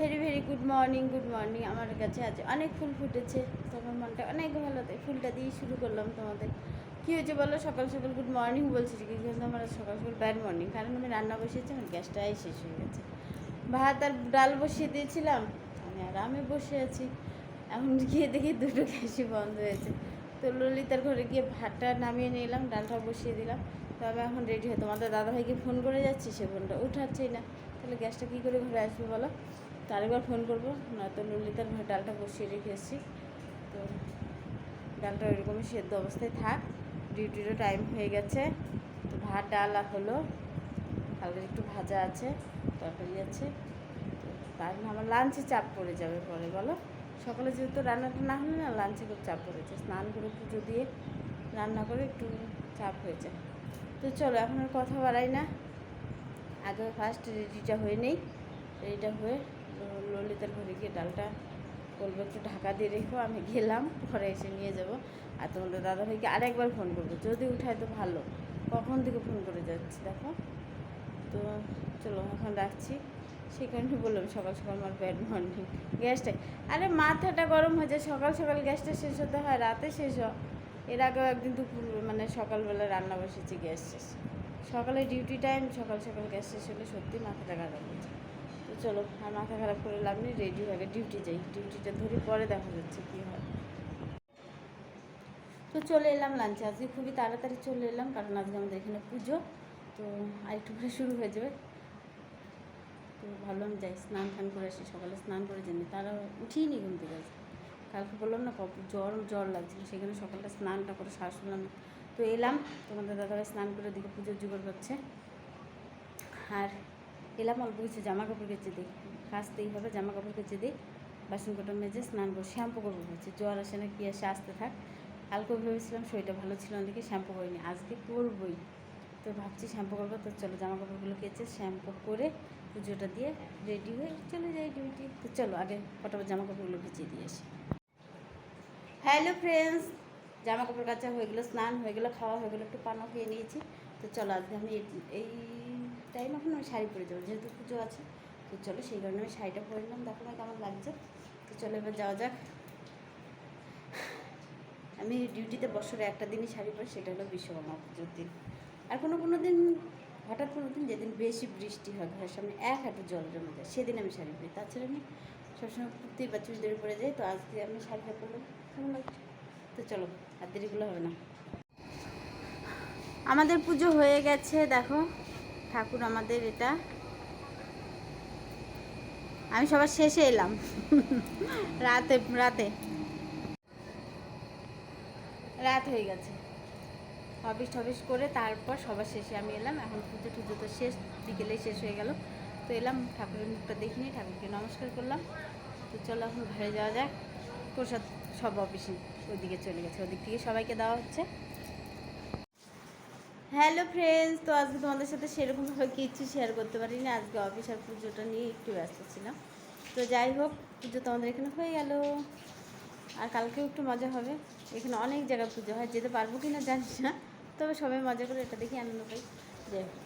Very very good morning good morning. আমার কাছে আজ অনেক ফুল ফুটেছে। তোমার মনটা অনেক ভালো। তাই ফুলটা দিয়ে শুরু করলাম তোমাদের। কী হয়েছে বলো? সকাল সকাল গুড মর্নিং বলছি কিন্তু আমার সকাল সকাল ব্যাড মর্নিং কারণ আমি রান্না বসিয়েছি, আমার গ্যাসটাই শেষ হয়ে গেছে। ভাত আর ডাল বসিয়ে দিয়েছিলাম। আমি আরামে বসে আছি। এখন গিয়ে দেখি দুটো গ্যাসই বন্ধ হয়েছে। তো ললিতার ঘরে গিয়ে ভাতটা নামিয়ে নিলাম ডালটা বসিয়ে দিলাম। তবে এখন রেডি হয়ে তোমাদের দাদাভাইকে ফোন করে যাচ্ছি। সে ফোনটা উঠাচ্ছেই না। তাহলে গ্যাসটা কী করে ঘরে আসবে বলো? তো আরেকবার ফোন করব, নয়তো ললিতার ঘরে ডালটা বসিয়ে রেখে এসেছি। তো ডালটা ওইরকমই সেদ্ধ অবস্থায় থাক, ডিউটিরও টাইম হয়ে গেছে। তো ভাত, ডাল হলো হালকা একটু ভাজা আছে, তরকারি আছে। তো তার জন্য আমার লাঞ্চে চাপ পড়ে যাবে পরে, বলো? সকালে যেহেতু রান্নাটা না হলে না লাঞ্চে খুব চাপ পড়েছে। স্নান করে পুজো দিয়ে রান্না করে একটু চাপ হয়ে যায় তো চলো, এখন আর কথা বাড়াই না। আগে ফার্স্ট রেডিটা হয়ে নেই রেডিটা হয়ে ল- ললিতার ঘরে গিয়ে ডালটা বলব, একটু ঢাকা দিয়ে রেখো, আমি গেলাম, ঘরে এসে নিয়ে যাব। আর তোমাদের দাদাভাইকে আরেকবার ফোন করব, যদি উঠায় তো ভালো, কখন থেকে ফোন করে যাচ্ছি, দেখো? তো চলো, এখন রাখছি। সেই কারণে বললাম, সকাল সকাল আমার ব্যাড মর্নিং গ্যাসটাই আরে মাথাটা গরম হয়ে যায়, সকাল সকাল গ্যাসটা শেষ হতে হয়, রাতে শেষ হয়। এর আগেও একদিন দুপুর মানে সকালবেলা রান্না বসেছি, গ্যাস শেষ। সকালে ডিউটি টাইম সকাল সকাল গ্যাস শেষ হলে সত্যি মাথাটা খারাপ হয়েছে তো চলো, আর মাথা খারাপ করে লাভ নেই রেডি হয়ে ডিউটি যাই। ডিউটিটা ধরি পরে দেখা যাচ্ছে কী হয়। তো চলে এলাম লাঞ্চে আজকে খুবই তাড়াতাড়ি চলে এলাম, কারণ আজকে আমাদের এখানে পুজো। তো আরেকটু করে শুরু হয়ে যাবে। তো ভাবলাম যাই, স্নান টান করে আসি। সকালে স্নান করে জানি তারা উঠিয়ে নি ঘুম থেকে। কালকে বললাম না জ্বর জ্বর লাগছিল, সেখানে সকালটা স্নানটা করে শ্বাস নিলাম তো এলাম, তোমাদের দাদাভাই স্নান করে দিকে পুজোর জোগাড় করছে। আর এলাম, অল্প কিছু জামা কাপড় কেচে দিই। কাচতেই হবে জামা কাপড় কেচে দিই। বাসন কোটা মেজে স্নান করে, শ্যাম্পু করব বলছি জ্বর আসে না কী আসে, আসতে থাক। কালকে ভেবেছিলাম শরীরটা ভালো ছিল না, দেখে শ্যাম্পু করিনি। আজকে করবই। তো ভাবছি শ্যাম্পু করব, তো চলো জামা কাপড়গুলো কেচে শ্যাম্পু করে পুজোটা দিয়ে রেডি হয়ে চলে যাই ডিউটি। তো চলো, আগে ফটাফট জামা কাপড়গুলো ভিজিয়ে দিয়ে আসি। হ্যালো ফ্রেন্ডস জামা কাপড় কাচা হয়ে গেলো, স্নান হয়ে গেলো, খাওয়া হয়ে গেলো, একটু পানও খেয়ে নিয়েছি। তো চলো, আজকে আমি এই- এই টাইম এখন আমি শাড়ি পরে যাব, যেহেতু পুজো আছে, তো চলো সেই কারণে আমি শাড়িটা পরে নিলাম, দেখো না কেমন লাগছে। তো চলো এবার যাওয়া যাক। আমি ডিউটিতে বছরে একটা দিনই শাড়ি পরি, সেটা হলো বিশ্বকর্মা পুজোর দিন। আর কোনো কোনো দিন, হঠাৎ কোনো দিন যেদিন বেশি বৃষ্টি হয়, ঘরের সামনে এক হাঁটু জল জমে যায়, সেদিন আমি শাড়ি পরি। তাছাড়া আমি সবসময় কুর্তি বা চুড়িদারি পরে যাই, তো আজকে আমি শাড়িটা পরলাম কেমন লাগছে? তো চলো, আর দেরিগুলো হবে না। আমাদের পুজো হয়ে গেছে, দেখো। ঠাকুর আমাদের এটা। আমি সবার শেষে এলাম। রাতে রাতে। রাত হয়ে গেছে। অফিস টফিস করে তারপর সবার শেষে আমি এলাম। এখন পুজো টুজো তো শেষ, বিকেলেই শেষ হয়ে গেল। তো এলাম, ঠাকুরের মুখটা দেখিনি, ঠাকুরকে নমস্কার করলাম। তো চলো এখন ঘরে যাওয়া যাক। প্রসাদ সব অফিসে ওইদিকে চলে গেছে। ওদিক থেকে সবাইকে দেওয়া হচ্ছে। হ্যালো ফ্রেন্ডস, তো আজকে তোমাদের সাথে সেরকমভাবে কিছু শেয়ার করতে পারিনি। আজকে অফিস আর পুজোটা নিয়ে একটু ব্যস্ত ছিলাম। তো যাই হোক, পুজো তোমাদের এখানে হয়ে গেল। আর কালকেও একটু মজা হবে। এখানে অনেক জায়গায় পুজো হয়। যেতে পারব কি না জানিস না। তবে সবাই মজা করে এটা দেখি আনন্দ পাই যাই হোক।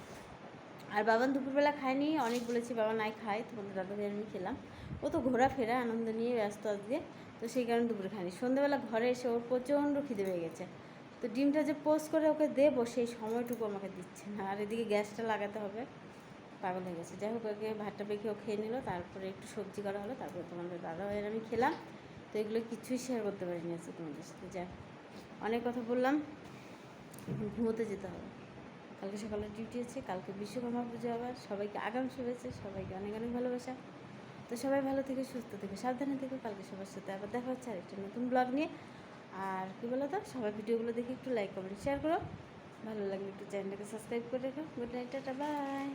আর বাবান দুপুরবেলা খায়নি। অনেক বলেছি বাবা নাই খায়। তোমাদের দাদা ভাই আমি খেলাম। ও তো ঘোরাফেরা, আনন্দ নিয়ে ব্যস্ত আজকে। তো সেই কারণে দুপুরে খায়নি। সন্ধ্যাবেলা ঘরে এসে ওর প্রচণ্ড খিদে পেয়ে গেছে। তো ডিমটা যে পোস্ট করে ওকে দেবো, সেই সময়টুকু আমাকে দিচ্ছে না। আর এদিকে গ্যাসটা লাগাতে হবে। পাগল হয়ে গেছে। যাই হোক, ওকে ভাতটা পেখে ও খেয়ে নিল। তারপরে একটু সবজি করা হলো। তারপরে তোমাদের দাদা ভাইয়ের আমি খেলাম। তো এগুলো কিছুই শেয়ার করতে পারিনি আজকে তোমাদের সাথে। যা অনেক কথা বললাম। এখন ঘুমোতে যেতে হবে। কালকে সকালে ডিউটি আছে। কালকে বিশ্বকর্মা পুজো আবার। সবাইকে আগাম শুভেচ্ছা। সবাইকে অনেক অনেক ভালোবাসা। তো সবাই ভালো থেকে, সুস্থ থেকে, সাবধানে থেকে। কালকে সবার সাথে আবার দেখা হচ্ছে আরেকটা নতুন ব্লগ নিয়ে। আর কী বলো তো সবাই ভিডিওগুলো দেখে একটু লাইক কমেন্ট শেয়ার করো। ভালো লাগলে একটু চ্যানেলটাকে সাবস্ক্রাইব করে রেখো। Good night tata bye